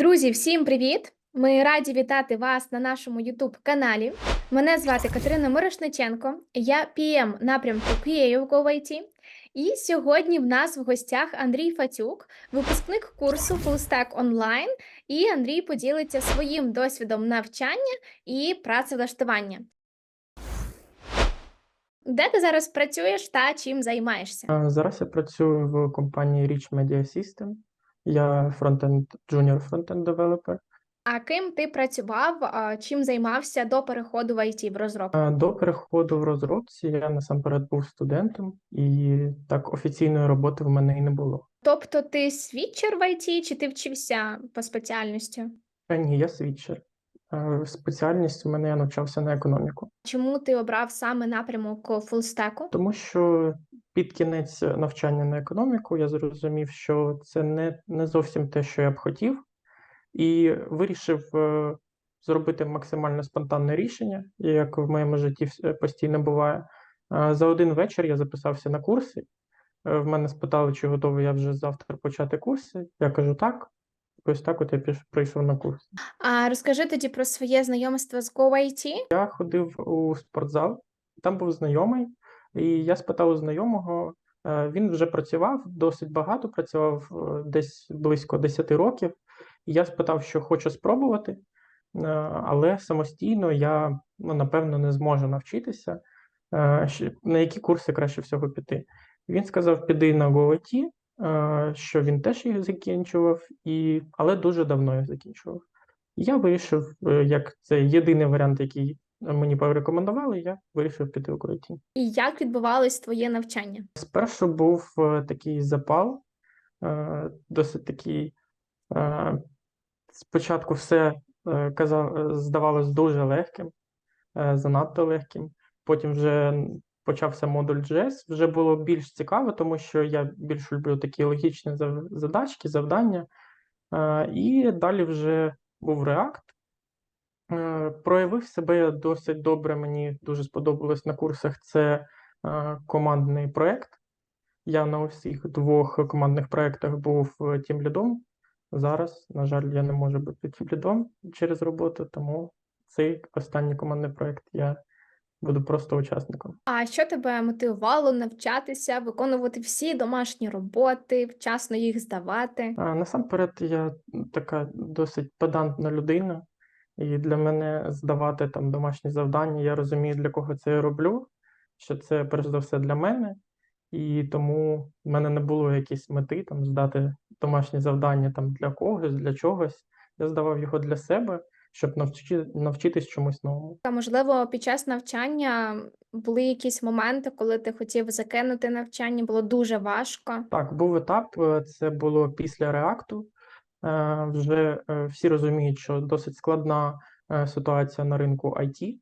Друзі, всім привіт! Ми раді вітати вас на нашому youtube каналі. Мене звати Катерина Мирошниченко, я PM напрямку QA в GoIT. І сьогодні в нас в гостях Андрій Фатюк, випускник курсу FullStack Online, і Андрій поділиться своїм досвідом навчання і працевлаштування. Де ти зараз працюєш та чим займаєшся? Зараз я працюю в компанії Rich Media System. Я фронтенд, junior фронтенд девелопер. А ким ти працював, чим займався до переходу в IT в розробку? До переходу в розробці я насамперед був студентом, і так офіційної роботи в мене і не було. Тобто ти свідчер в IT, чи ти вчився по спеціальності? А ні, я свідчер. Спеціальність у мене я навчався на економіку, Чому ти обрав саме напрямок фулстеку? тому що під кінець навчання на економіку я зрозумів, що це не, не зовсім те, що я б хотів, і вирішив е, зробити максимально спонтанне рішення, як в моєму житті вс- постійно буває. За один вечір я записався на курси. Е, В мене спитали, чи готовий я вже завтра почати курси. Я кажу так. Ось так от я піш- прийшов на курс. А розкажи тоді про своє знайомство з GoIT. Я ходив у спортзал, там був знайомий, і я спитав у знайомого, е, він вже працював досить багато, працював е, десь близько 10 років. І я спитав, що хочу спробувати, е, але самостійно я, ну, напевно, не зможу навчитися, на які курси краще всього піти. Він сказав, піди на е, що він теж їх закінчував, і... але дуже давно їх закінчував. Я вирішив, як це єдиний варіант, який мені порекомендували, я вирішив піти в укриті. І як відбувалось твоє навчання? Спершу був е, такий запал, е, досить такий. е, Спочатку все казав, здавалось дуже легким, занадто легким. Потім вже почався модуль JS, вже було більш цікаво, тому що я більш люблю такі логічні задачки, завдання. І далі вже був React. Е, Проявив себе досить добре. Мені дуже сподобалось на курсах. Це е, командний проєкт. Я на усіх двох командних проєктах був е, тімлідом. Зараз, на жаль, я не можу бути тімлідом через роботу, тому цей останній командний проєкт я буду просто учасником. А що тебе мотивувало навчатися, виконувати всі домашні роботи, вчасно їх здавати? А, насамперед, я така досить педантна людина, і для мене здавати там домашні завдання, я розумію, для кого це я роблю, що це перш за все для мене, і тому в мене не було якоїсь мети там здати домашні завдання там для когось, для чогось. Я здавав його для себе, щоб навчи, навчитись чомусь новому. А можливо, під час навчання були якісь моменти, коли ти хотів закинути навчання, було дуже важко. Так, був етап, е, це було після реакту. Е, Вже е, всі розуміють, що досить складна е, ситуація на ринку IT,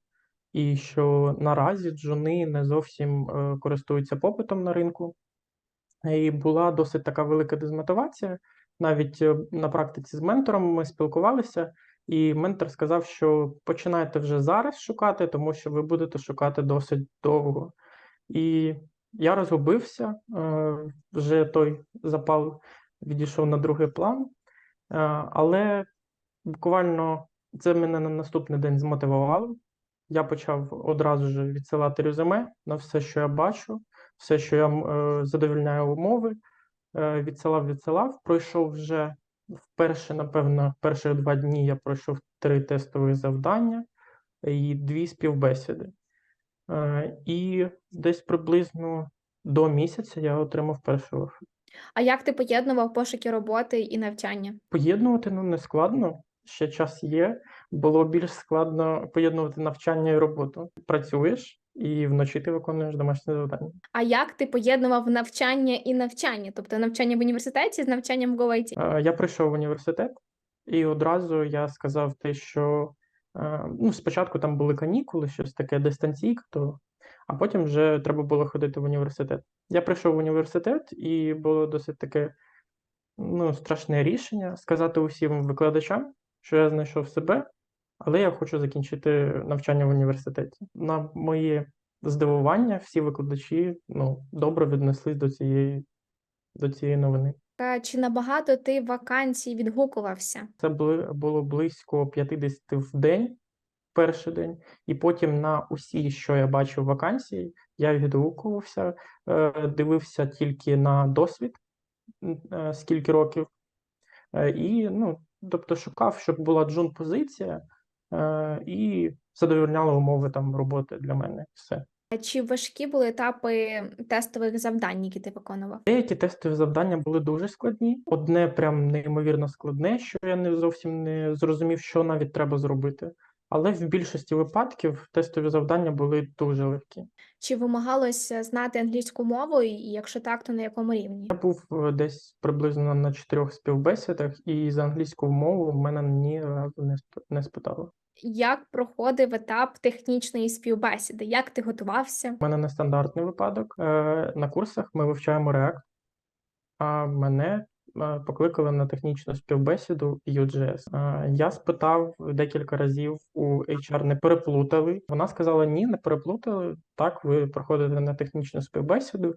і що наразі джуни не зовсім користуються попитом на ринку. І була досить така велика дезмотивація. Навіть на практиці з ментором ми спілкувалися, і ментор сказав, що починайте вже зараз шукати, тому що ви будете шукати досить довго. І я розгубився, вже той запал відійшов на другий план, але буквально це мене на наступний день змотивувало. Я почав одразу ж відсилати резюме на все, що я бачу, все, що я е, умови. Е, відсилав, відсилав. Пройшов вже вперше, напевно, перших два дні я пройшов три тестові завдання і дві співбесіди. Е, І десь приблизно до місяця я отримав перший офер. А як ти поєднував пошуки роботи і навчання? Поєднувати ну не складно, ще час є. Було більш складно поєднувати навчання і роботу. Працюєш і вночі ти виконуєш домашні завдання. А як ти поєднував навчання і навчання, тобто навчання в університеті з навчанням в GoIT? Е, Я прийшов в університет, і одразу я сказав те, що е, ну, спочатку там були канікули, щось таке дистанційка, то, а потім вже треба було ходити в університет. Я прийшов в університет, і було досить таке ну, страшне рішення сказати усім викладачам, що я знайшов себе, але я хочу закінчити навчання в університеті. На моє здивування, всі викладачі ну, добре віднеслись до цієї до цієї новини. Та Чи набагато ти вакансій відгукувався? Це було близько 50 в день, перший день, і потім на усі, що я бачив вакансії, я відгукувався, е, дивився тільки на досвід, е, скільки років, е, і, ну, тобто шукав, щоб була джун-позиція, і задовольняла умови там роботи для мене. Все. Чи важкі були етапи тестових завдань, які ти виконував? Деякі тестові завдання були дуже складні. Одне прям неймовірно складне, що я не зовсім не зрозумів, що навіть треба зробити. Але в більшості випадків тестові завдання були дуже легкі. Чи вимагалося знати англійську мову, і якщо так, то на якому рівні? Я був е, десь приблизно на чотирьох співбесідах, і за англійську мову в мене ні разу не сп- спитали. Як проходив етап технічної співбесіди? Як ти готувався? У мене нестандартний випадок. Е, На курсах ми вивчаємо React, а мене е, покликали на технічну співбесіду UJS. Е, Я спитав декілька разів у HR, не переплутали. Вона сказала: ні, не переплутали. Так, ви проходите на технічну співбесіду.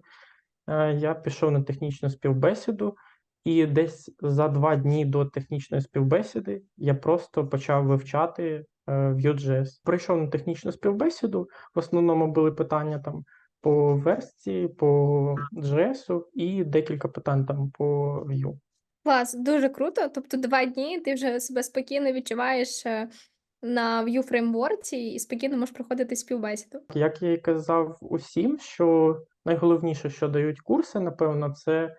Е, Я пішов на технічну співбесіду, і десь за два дні до технічної співбесіди я просто почав вивчати е, Vue.js. Прийшов на технічну співбесіду. В основному були питання там по версії, по JS і декілька питань там по Vue. Клас, дуже круто. Тобто два дні ти вже себе спокійно відчуваєш е, на Vue фреймворці і спокійно можеш проходити співбесіду. Як я і казав усім, що найголовніше, що дають курси, напевно, це е,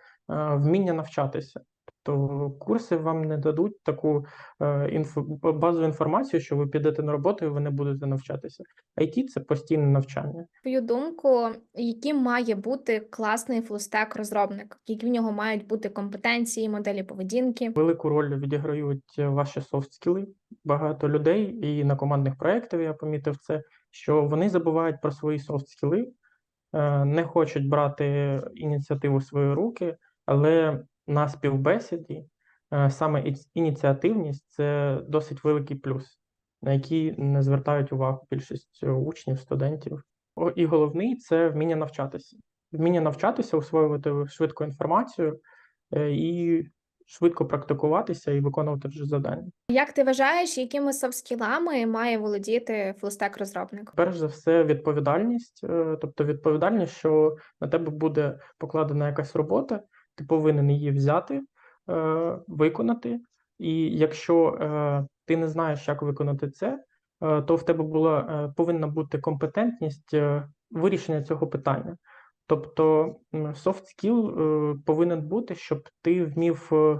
вміння навчатися. Тобто курси вам не дадуть таку е, інфо, базову інформацію, що ви підете на роботу і ви не будете навчатися. IT – це постійне навчання. Твою думку, яким має бути класний фулстек розробник? Які в нього мають бути компетенції, моделі поведінки? Велику роль відіграють ваші софт-скіли. Багато людей і на командних проєктах я помітив це, що вони забувають про свої софт-скіли, е, не хочуть брати ініціативу в свої руки, але на співбесіді е, саме іц- ініціативність це досить великий плюс, на який не звертають увагу більшість учнів, студентів. І головний це вміння навчатися. Вміння навчатися, освоювати швидко інформацію е, і швидко практикуватися і виконувати вже завдання. Як ти вважаєш, якими софт-скілами має володіти фулстек розробник? Перш за все, відповідальність, е, тобто відповідальність, що на тебе буде покладена якась робота, ти повинен її взяти, е, виконати. І якщо е, ти не знаєш, як виконати це, е, то в тебе була е, повинна бути компетентність е, вирішення цього питання. Тобто soft skill е, повинен бути, щоб ти вмів е, е,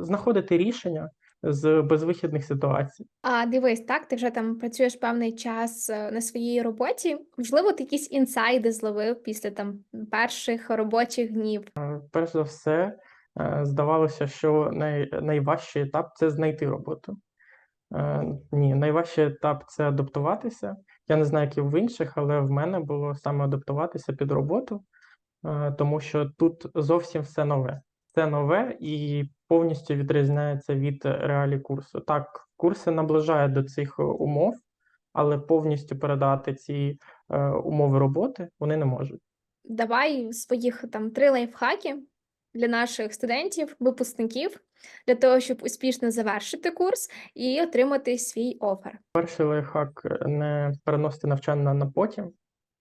знаходити рішення з безвихідних ситуацій. А дивись, так, ти вже там працюєш певний час е, на своїй роботі. Можливо, ти якісь інсайди зловив після там перших робочих днів. Перш за все, е, здавалося, що най, найважчий етап це знайти роботу. Е, Ні, найважчий етап це адаптуватися. Я не знаю, як і в інших, але в мене було саме адаптуватися під роботу, е, тому що тут зовсім все нове. Це нове і повністю відрізняється від реалій курсу. Так, курси наближають до цих е, умов, але повністю передати ці е, умови роботи вони не можуть. Давай своїх там три лайфхаки для наших студентів, випускників, для того, щоб успішно завершити курс і отримати свій офер. Перший лайфхак е, не переносити навчання на потім,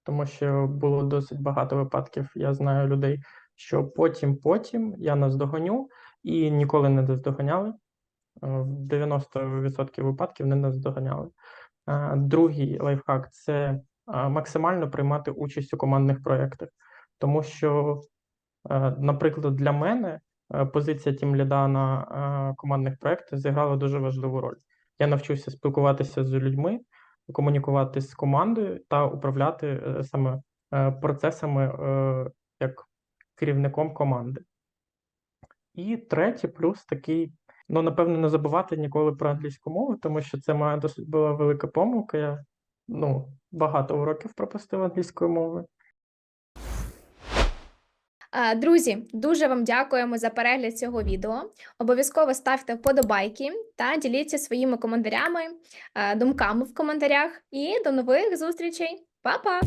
тому що було досить багато випадків. Я знаю людей, що потім, потім я наздоgonю і ніколи не наздоганяли. Е, В 90% випадків не наздоганяли. Е, Другий лайфхак це е, максимально приймати участь у командних проєктах, тому що, наприклад, для мене позиція тімліда на командних проєктах зіграла дуже важливу роль. Я навчився спілкуватися з людьми, комунікувати з командою та управляти саме процесами як керівником команди. І третій плюс такий, ну, напевно, не забувати ніколи про англійську мову, тому що це моя досить була велика помилка. Я ну, багато уроків пропустив англійської мови. Друзі, дуже вам дякуємо за перегляд цього відео. Обов'язково ставте вподобайки та діліться своїми коментарями, думками в коментарях. І до нових зустрічей. Па-па!